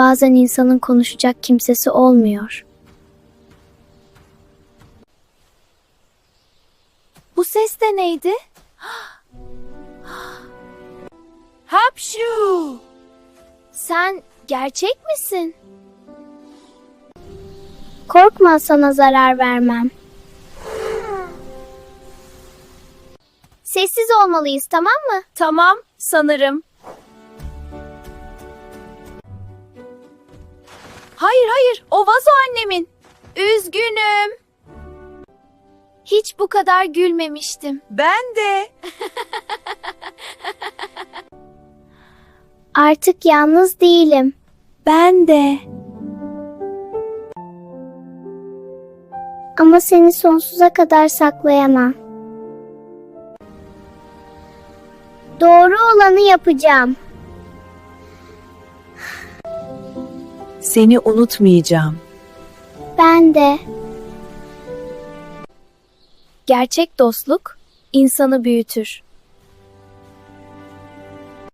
Bazen insanın konuşacak kimsesi olmuyor. Bu ses de neydi? Hapşu! Sen gerçek misin? Korkma sana zarar vermem. Sessiz olmalıyız tamam mı? Tamam, sanırım. Hayır hayır, o vazo annemin. Üzgünüm. Hiç bu kadar gülmemiştim. Ben de. Artık yalnız değilim. Ben de. Ama seni sonsuza kadar saklayamam. Doğru olanı yapacağım. Seni unutmayacağım. Ben de. Gerçek dostluk insanı büyütür.